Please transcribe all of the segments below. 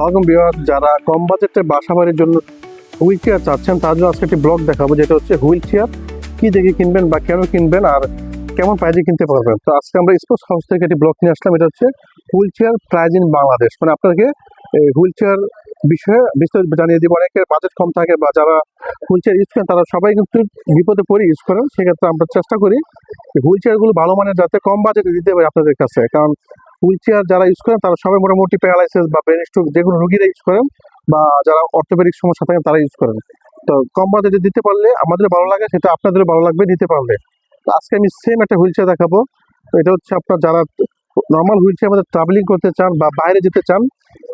সালাম বিভাগ যারা কম বাজেটে বাসা বাড়ির জন্য হুইল চেয়ার চাচ্ছেন তার জন্য আজকে একটি ব্লগ দেখাবো, যেটা হচ্ছে হুইল চেয়ার কি দেখে কিনবেন বা কেন কিনবেন আর কেমন প্রাইজে কিনতে পারবেন? তো আজকে আমরা স্পোর্টস হাউস থেকে একটি ব্লগ নিয়ে আসলাম, এটা হচ্ছে wheel chair price in Bangladesh মানে আপনাকে এই হুইল চেয়ার বিষয়ে বিস্তারিত জানিয়ে দিব, অনেকের বাজেট কম থাকে বা যারা হুইল চেয়ার ইউজ করেন, তারা সবাই কিন্তু বিপদে পড়ে ইউজ করেন। সেক্ষেত্রে আমরা চেষ্টা করি হুইল চেয়ারগুলো ভালো মানের যাতে কম বাজেটে দিতে পারি আপনাদের কাছে। কারণ হুইল চেয়ার যারা ইউজ করেন, তারা সবাই মোটামুটি প্যারালাইসিস বা ব্রেন স্ট্রোক যে কোনো রুগীরা ইউজ করেন বা যারা অর্থোপেডিক সমস্যা থাকেন তারা ইউজ করেন। তো কম বাজেটে দিতে পারলে আমাদের ভালো লাগে, সেটা আপনাদের ভালো লাগবে, দিতে পারলে। আজকে আমি সেম একটা হুইল চেয়ার দেখাবো। এটা হচ্ছে আপনার যারা নর্মাল হুইল চেয়ার মধ্যে ট্রাভেলিং করতে চান বা বাইরে যেতে চান,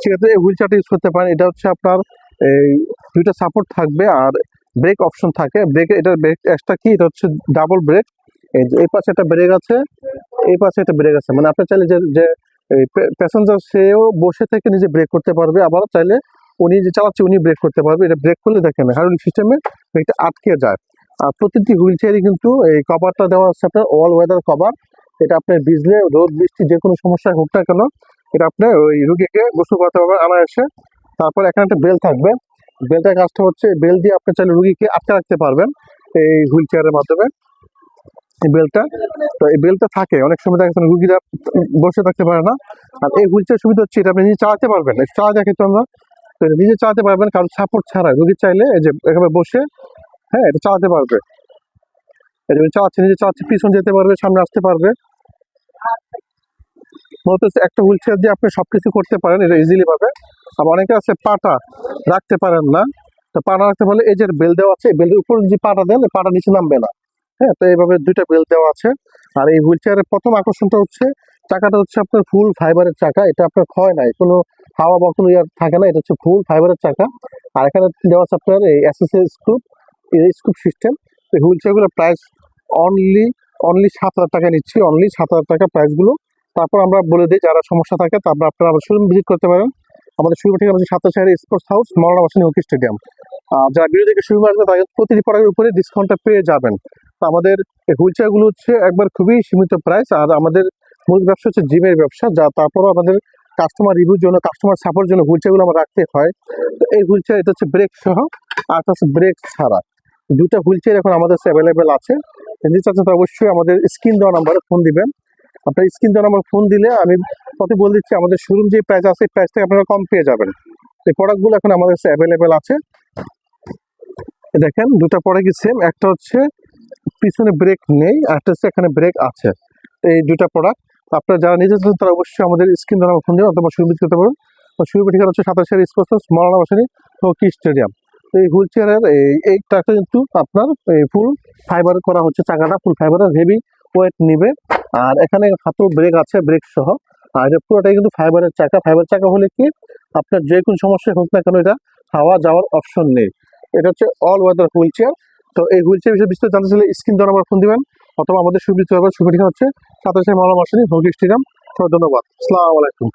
সেক্ষেত্রে এই হুইল চেয়ারটা ইউজ করতে পারেন। এটা হচ্ছে আপনার এই দুইটা সাপোর্ট থাকবে আর ব্রেক অপশন থাকে। ব্রেক এটার ব্রেক এক্সট্রা কি? এটা হচ্ছে ডাবল ব্রেক এই পাশে একটা ব্রেক আছে। এই পাশে একটা ব্রেক আছে। মানে আপনি চাইলে যে যে প্যাসেঞ্জার সেও বসে থেকে নিজে ব্রেক করতে পারবে। আবার চাইলে উনি যে চালাচ্ছে, উনি ব্রেক করতে পারবে। এটা ব্রেক করলে দেখেন হাইড্রোলিক সিস্টেমে ব্রেকটা আটকে যায়। আর প্রতিটি হুইল চেয়ারই কিন্তু এই কভারটা দেওয়া আছে আপনার অল ওয়েদার কভার এটা আপনার ভিজলে রোদ, বৃষ্টি যে কোনো সমস্যা হোক না কেন, এটা আপনার ওই রুগীকে গোসল করতে পারবেন আনায়াসে তারপর এখানে একটা বেল থাকবে। বেলটার কাজটা হচ্ছে বেল দিয়ে আপনি চাইলে রুগীকে আটকে রাখতে পারবেন এই হুইল চেয়ারের মাধ্যমে। এই বেলটা, তো এই বেলটা থাকে, অনেক সময় দেখা যাচ্ছে রুগীরা বসে থাকতে পারে না। আর এই হুইল চেয়ার সুবিধা হচ্ছে এটা আপনি নিজে চালাতে পারবেন চালা দেখে তো আমরা। নিজে চালাতে পারবেন, কারণ সাপোর্ট ছাড়া রুগী চাইলে এই যে এভাবে বসে হ্যাঁ এটা চালাতে পারবে। এটা উনি চালাচ্ছে নিজে চালাচ্ছে পিছন যেতে পারবে, সামনে আসতে পারবে। একটা হুইল চেয়ার দিয়ে আপনি সবকিছু করতে পারেন, এটা ইজিলি ভাবে আবার অনেকে আছে পাটা রাখতে পারেন না। তো পাটা রাখতে পারলে এই যে বেল দেওয়া আছে বেলের উপর যে পাটা দেন পাটা নিচে নামবে না। হ্যাঁ তো এইভাবে দুইটা বেল দেওয়া আছে। আর এই হুইল চেয়ারের প্রথম আকর্ষণটা হচ্ছে, চাকাটা হচ্ছে আপনার ফুল ফাইবারের চাকা। এটা আপনার ক্ষয় নাই, কোনো হাওয়া বা কোনো ইয়ার থাকে না, এটা হচ্ছে ফুল ফাইবারের চাকা। আর এখানে দেওয়া আছে আপনার এই এসএসএ স্কুপ এই স্কুপ সিস্টেম এই হুইল চেয়ারগুলোর প্রাইস অনলি অনলি সাত হাজার টাকা নিচ্ছি অনলি সাত হাজার টাকা প্রাইসগুলো তারপর আমরা বলে দিই, যারা সমস্যা থাকে তারপর আপনারা আমার শোরুম ভিজিট করতে পারেন। আমাদের শুরু থেকে আমাদের সাতটা শহরের sports house Maulana Bhasani hockey stadium যারা ভিডিও থেকে শুরু আসবে তাদের প্রতিটি প্রোডাক্টের উপরে ডিসকাউন্টটা পেয়ে যাবেন। তো আমাদের এই হুইল চেয়ারগুলো হচ্ছে একবার খুবই সীমিত প্রাইস আর আমাদের মূল ব্যবসা হচ্ছে জিমের ব্যবসা, যা তারপরও আমাদের কাস্টমার রিভিউর জন্য কাস্টমার সাপোর্টের জন্য হুইল চেয়ারগুলো আমার রাখতে হয়। তো এই হুইল চেয়ার এটা হচ্ছে ব্রেক সহ, আর হচ্ছে ব্রেক ছাড়া। দুটা হুইল চেয়ার এখন আমাদের কাছে অ্যাভেলেবেল আছে। যদি চাচ্ছেন, তো অবশ্যই আমাদের স্ক্রিন দেওয়া নাম্বারে ফোন দিবেন। আপনার স্ক্রিন দেওয়া নাম্বার ফোন দিলে আমি কত বলে দিচ্ছি, আমাদের শোরুম যে প্রাইস আছে প্রাইস থেকে আপনারা কম পেয়ে যাবেন। এই প্রোডাক্টগুলো এখন আমাদের কাছে অ্যাভেলেবেল আছে। এই দেখেন, দুটো প্রোডাক্টই সেম একটা হচ্ছে পিছনে ব্রেক নেই, আর একটা হচ্ছে এখানে ব্রেক আছে। এই দুটা প্রোডাক্ট আপনারা যারা নিজে চান তারা অবশ্যই আমাদের স্ক্রিন দেওয়া ফোন দিন অথবা শুরু করতে পারেন শুরু ঠিকানা হচ্ছে সাতাশের sports Maulana Bhasani hockey stadium তো এই হুইল চেয়ারের এই এই ট্রাকটা কিন্তু আপনার ফুল ফাইবার করা হচ্ছে, চাকাটা ফুল ফাইবারের হেভি ওয়েট নিবে। আর এখানে হাতেও ব্রেক আছে ব্রেক সহ। আর এটা পুরোটাই কিন্তু ফাইবারের চাকা। ফাইবার চাকা হলে কি, আপনার যে কোনো সমস্যা হোক না কেন এটা হাওয়া যাওয়ার অপশন নেই। এটা হচ্ছে অল ওয়েদার হুইল চেয়ার। তো এই হুইল চেয়ার বিষয়ে বিস্তারিত জানতে চাইলে স্ক্রিন দ্বারা আমার ফোন দিবেন, অথবা আমাদের সুবিধা সুবিধা হচ্ছে সাতাশে মালা আসেনি ভোগ তো ধন্যবাদ। আসসালামু আলাইকুম।